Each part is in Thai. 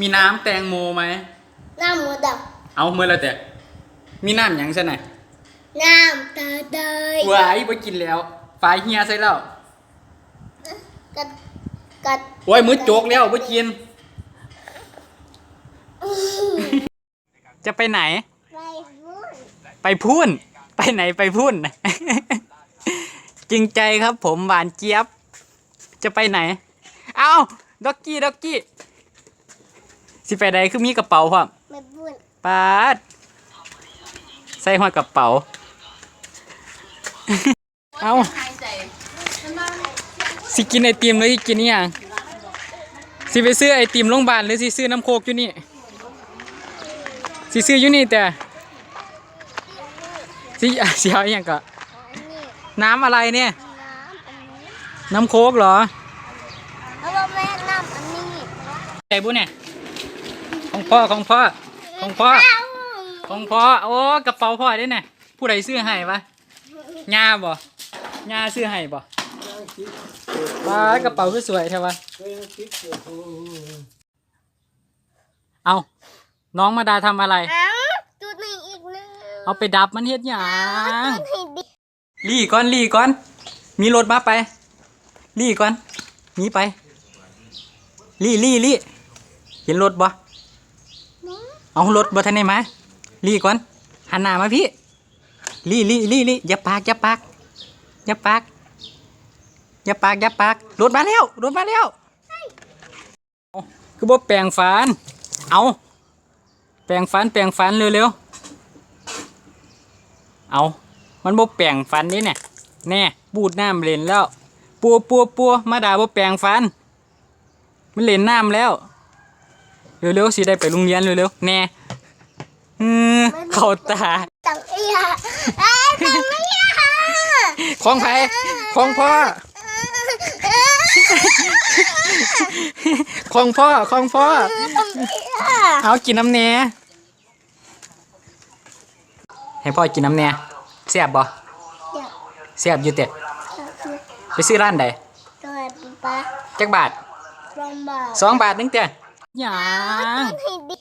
มีน้ำแตงโมไหม น้ำหมูดเอาเมื่อไรแต่มีน้ำหยังใช่ไหนำน้ำตาเตยหวายไปกินแล้วฝายเฮียใส่แล้วกัดกัดโอ้ยมือโจกแล้วไปกินจะไปไหน ไปพูดไปพูนไปไหนไปพูน จริงใจครับผมหวานเจี๊ยบ จะไปไหน เอาด็อกกี้ด็อกกี้ สิไปใดคือมีกระเป๋าพร้อมไม่พูดปาดใส่หัวกระเป๋า เอาสิกินไอติมหรือสิกินนี่ยังสิไปซื้อไอติมโรงพยาบาลหรือสิซื้อน้ำโคกอยู่นี่สิซื้ออยู่นี่แต่สิอะเสียวอหย่างก็นี่น้ำอะไรเนี่ย น้ำอันนี้น้ำโคกเหรอแล้วก็แม่น้ำอันนี้ใจบุเนี่ย ของพ่อของพ่อของพ่อเอ้าของพ่อโอ้กระเป๋าพ่อได้เนี่ยผู้ใดซื้อให้ปะยาบ่ยาซื้อให้บ่ป้ากระเป๋าคือสวยใช่ปะเอาน้องมาดาทำอะไรเอ้าจุดนี้อีกหนึงเอาไปดับมันเฮ็ดหยังจุดให้ดิลี่ก่อนลี่ก่อน มีรถมาไปลี่ก่อนหนีไปลี่ลี่ลี่เห็นรถบ่ เอารถบ่ทันได้มาลี่ก่อนหันหน้ามาพี่ลี่ลี่ลี่ลี่อย่าปากอย่าปากอย่าปากอย่าปากอย่าปากรถมาแล้วรถมาแล้วคือบ่แปลงฟันเอาแปลงฟันแปลงฟันเร็วๆเอามันบ่แปลงฟันนี่เนี่ยแน่บูดน้ำเล่นแล้วปัวปัวปัวมาด่าบ่แปลงฟัน มันเล่นน้ำแล้ว เร็วๆสิได้ไปโรงเรียนเร็วๆแน่อือเข้าตาตังเอียเอ้ยตังเอียของไผของพ่อของพ่อของพ่อตังเอียเอากินน้ำแหน่ให้พ่อกินน้ำแหน่แซ่บบ่เดี๋ยวแซ่บอยู่แต่ไปซื้อร้านใดตัวป๊าจักบาทลองบอกสองบาทนึงแต่ หยังจุดให้ดิ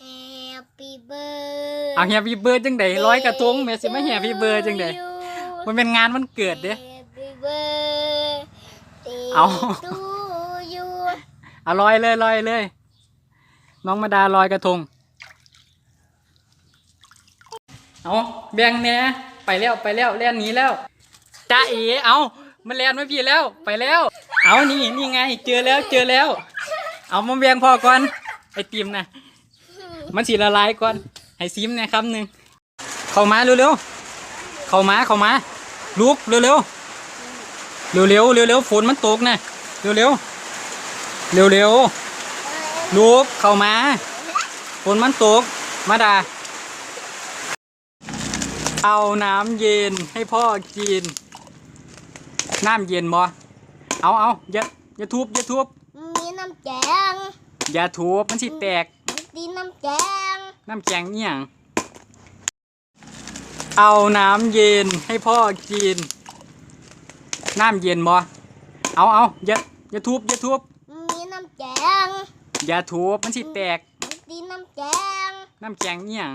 Happy birthday เอาเฮียพี่เบิร์ดจังไดร้อยกระทงแม่สิมาเฮียพี่เบิร์ดจังไดมันเป็นงานวันเกิดเด้ Happy birthday เอา to you เอาลอยเลยลอยเลย น้องมาดาลอยกระทง เอาแบ่งแหน่ไปแล้วไปแล้วแล่นหนีแล้วจ้าเอ๋เอามันแล่นมาพี่แล้วไปแล้ว เอานี่นี่ไง เจอแล้วเจอแล้ว เอามาแบ่งพอก่อนไอติมนะมันสีละลายก่อนให้ซิมนะครับหนึ่งเข้ามาเร็วๆเข้ามาเข้ามาลุกเร็วๆเร็วๆเร็วๆฝนมันตกนะเร็วๆเร็วๆลุกเข้ามาฝนมันตกมาดาเอาน้ำเย็นให้พ่อกิน น้ำเย็นบ่เอาเอาอย่าอย่าทุบอย่าทุบ น้ำแกงอย่าทุบมันสิแตกมีน้ำแกงน้ำแกงเอี่ยงเอาน้ำเย็นให้พ่อกิน น้ำเย็นบ่เอาเอาอย่าอย่าทุบอย่าทุบมีน้ำแกงอย่าทุบมันสิแตกมีน้ำแกงน้ำแกงเอี่ยง